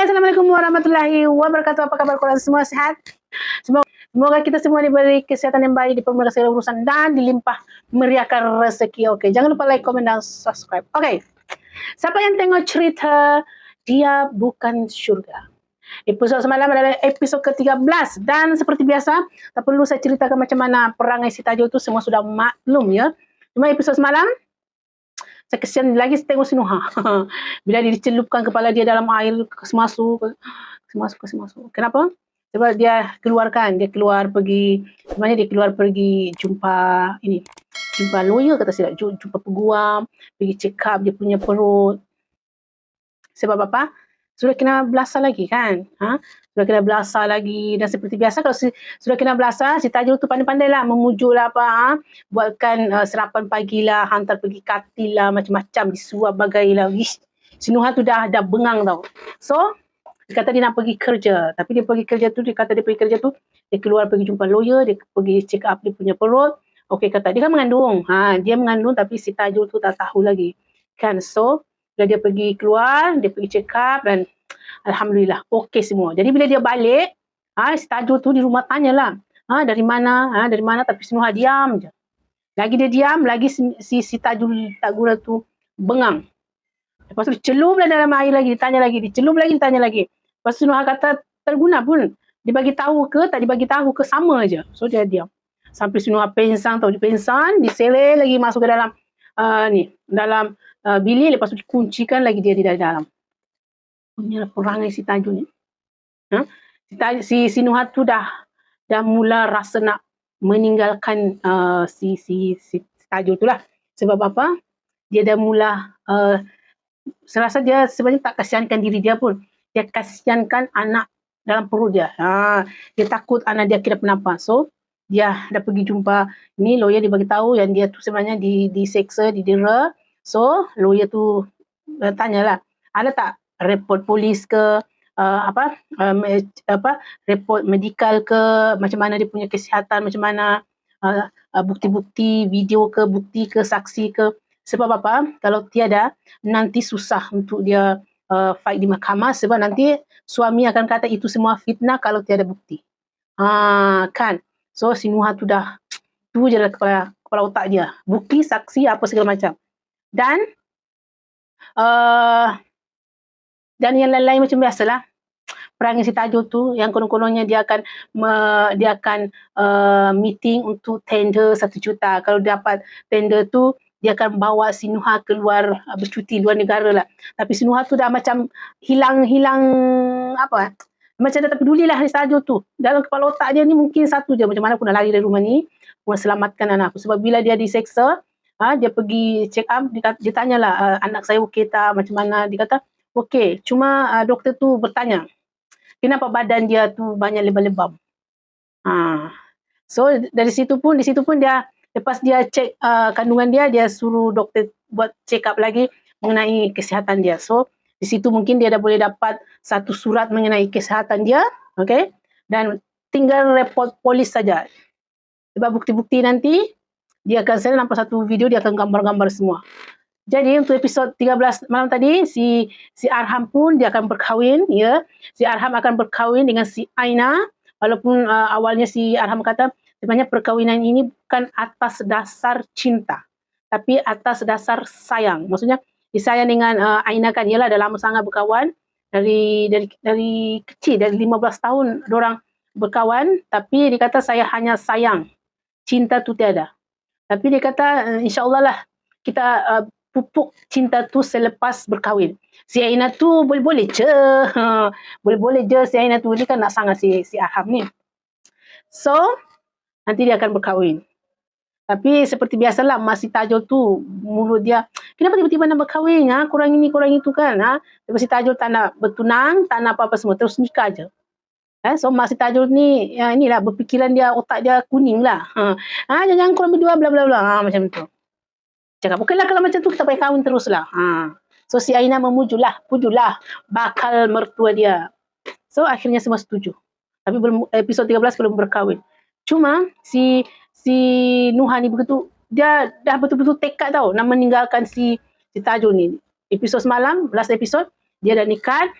Hai, Assalamualaikum warahmatullahi wabarakatuh. Apa khabar korang semua? Sehat? Semoga, semoga kita semua diberi kesihatan yang baik, dipermudah segala urusan dan dilimpah meriahkan rezeki. Okey, jangan lupa like, komen dan subscribe. Okey. Siapa yang tengok cerita Dia Bukan Syurga? Episod semalam adalah episod ke-13 dan seperti biasa, tak perlu saya ceritakan macam mana perangai si Tajo tu semua sudah maklum ya. Cuma episod semalam saya kesian lagi tengok Sinuha. Bila dia dicelupkan kepala dia dalam air kesemasu, kesemasu, kesemasu. Kenapa? Sebab dia keluarkan, dia keluar pergi, sebenarnya dia keluar pergi jumpa ini, jumpa lawyer kata silap, jumpa peguam, pergi check up dia punya perut. Sebab apa? Sudah kena belasah lagi kan? Ha? Sudah kena belasah lagi dan seperti biasa kalau si, sudah kena belasah, si Tajul tu pandai-pandai lah memujuk lah apa. Ha? Buatkan uh, serapan pagi lah, hantar pergi katil lah, macam-macam disuap bagai lah. Wish. Si Nuhan tu dah, dah bengang tau. So, dia kata dia nak pergi kerja. Tapi dia pergi kerja tu, dia kata dia pergi kerja tu, dia keluar pergi jumpa lawyer, dia pergi check up dia punya perut. Okey kata, dia kan mengandung. Ha, dia mengandung tapi si Tajul tu tak tahu lagi. Kan, so, bila dia pergi keluar, dia pergi check up dan Alhamdulillah, okey semua. Jadi bila dia balik, ha, si Tajul tu di rumah tanyalah. Ha, dari mana? Ha, dari mana? Tapi Sinuha diam je. Lagi dia diam, lagi si, si, Tajul Tagura tu bengang. Lepas tu celup lah dalam air lagi, ditanya lagi, dicelup lagi, ditanya lagi. Lepas tu Sinuha kata, terguna pun. Dibagi tahu ke, tak dibagi tahu ke, sama je. So dia diam. Sampai Sinuha pensang, tahu dia pensang, disele lagi masuk ke dalam uh, ni, dalam uh, bilik, lepas tu dikuncikan lagi dia di dalam punya perangai si Tajuk ni. Ha? Si, si, Nuhat tu dah dah mula rasa nak meninggalkan uh, si, si, si, si Tajuk tu lah. Sebab apa? Dia dah mula, uh, saya rasa dia sebenarnya tak kasihankan diri dia pun. Dia kasihankan anak dalam perut dia. Ha, dia takut anak dia kira penapa. So, dia dah pergi jumpa ni lawyer dia bagi tahu yang dia tu sebenarnya di diseksa, didera. So, lawyer tu uh, tanyalah, ada tak report polis ke uh, apa uh, me, apa report medikal ke macam mana dia punya kesihatan macam mana uh, uh, bukti-bukti video ke bukti ke saksi ke. Sebab apa? Kalau tiada nanti susah untuk dia uh, fight di mahkamah sebab nanti suami akan kata itu semua fitnah kalau tiada bukti. Ha kan? So sinuha tu dah tu je lah kepala kepala otak dia. Bukti saksi apa segala macam dan uh, dan yang lain-lain macam biasalah. Perangai si Tajul tu yang konon-kononnya dia akan me, dia akan uh, meeting untuk tender satu juta. Kalau dapat tender tu dia akan bawa si Nuha keluar uh, bercuti luar negara lah tapi si Nuha tu dah macam hilang-hilang apa macam dah tak peduli lah si Tajul tu. Dalam kepala otak dia ni mungkin satu je macam mana pun nak lari dari rumah ni pun selamatkan anak aku. Sebab bila dia diseksa ha, dia pergi check up dia, dia tanyalah uh, anak saya okey tak macam mana dia kata Okey, cuma uh, doktor tu bertanya, kenapa badan dia tu banyak lebam-lebam? Ha. So dari situ pun di situ pun dia lepas dia cek uh, kandungan dia dia suruh doktor buat check up lagi mengenai kesihatan dia. So di situ mungkin dia dah boleh dapat satu surat mengenai kesihatan dia, okey? Dan tinggal report polis saja. Sebab bukti-bukti nanti dia akan saya nampak satu video dia akan gambar-gambar semua. Jadi untuk episod 13 malam tadi si si Arham pun dia akan berkahwin ya. Si Arham akan berkahwin dengan si Aina walaupun uh, awalnya si Arham kata sebenarnya perkahwinan ini bukan atas dasar cinta tapi atas dasar sayang. Maksudnya disayang dengan uh, Aina kan ialah dah lama sangat berkawan dari dari dari kecil dari 15 tahun orang berkawan tapi dia kata saya hanya sayang. Cinta tu tiada. Tapi dia kata uh, insyaallah lah kita uh, pupuk cinta tu selepas berkahwin. Si Aina tu boleh-boleh je. boleh-boleh je si Aina tu. Dia kan nak sangat si, si Aham ni. So, nanti dia akan berkahwin. Tapi seperti biasalah masih tajul tu mulut dia. Kenapa tiba-tiba nak berkahwin? Ha? Kurang ini, kurang itu kan? Ha? Masih tajul tak nak bertunang, tak nak apa-apa semua. Terus nikah je. Eh, so masih tajul ni, ya, inilah berfikiran dia, otak dia kuning lah. Ha, ha jangan kurang berdua, bla bla bla. Ha, macam tu cakap okeylah kalau macam tu kita payah kahwin teruslah. Ha. So si Aina memujulah, pujulah bakal mertua dia. So akhirnya semua setuju. Tapi belum episod 13 belum berkahwin. Cuma si si Nuha ni begitu dia dah betul-betul tekad tau nak meninggalkan si si Tajul ni. Episod semalam, last episod dia dah nikah.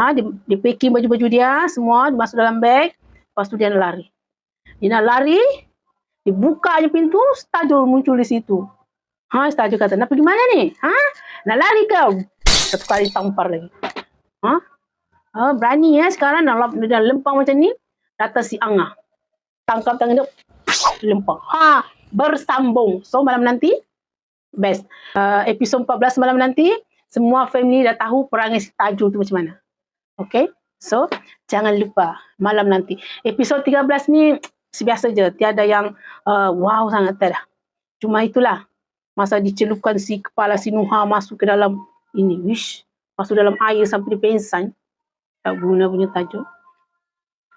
Ha, dia, dia packing baju-baju dia semua, dia masuk dalam beg. Lepas tu dia nak lari. Dia nak lari, dia buka je pintu, Stajul muncul di situ. Ha, Stajul kata, nak pergi mana ni? Ha? Nak lari kau? Satu kali tampar lagi. Ha? ha berani ya sekarang nak, nak lempang macam ni. Kata si Angah. Tangkap tangan dia, lempang. Ha, bersambung. So malam nanti, best. Uh, episod 14 malam nanti, semua family dah tahu perangai si Tajul tu macam mana. Okay? So, jangan lupa malam nanti. Episod 13 ni, sebiasa je. Tiada yang uh, wow sangat tak. Cuma itulah. Masa dicelupkan si kepala si Nuha masuk ke dalam ini. Wish. Masuk dalam air sampai dia pensan. Tak guna punya tajuk.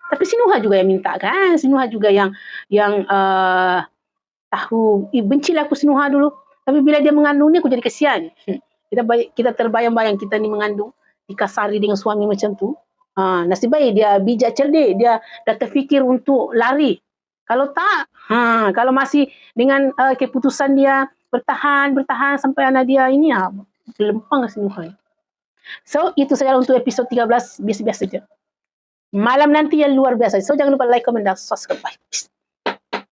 Tapi si Nuha juga yang minta kan. Si Nuha juga yang yang uh, tahu. Eh, bencilah aku si Nuha dulu. Tapi bila dia mengandung ni aku jadi kesian. Hmm. Kita kita terbayang-bayang kita ni mengandung. Dikasari dengan suami macam tu. Ha, nasib baik dia bijak cerdik. Dia dah terfikir untuk lari. Kalau tak, ha, kalau masih dengan uh, keputusan dia bertahan, bertahan sampai anak dia ini, ha, lempang keseluruhan. So, itu saja untuk episod 13. Biasa-biasa saja. Malam nanti yang luar biasa. So, jangan lupa like, comment dan subscribe. Bye.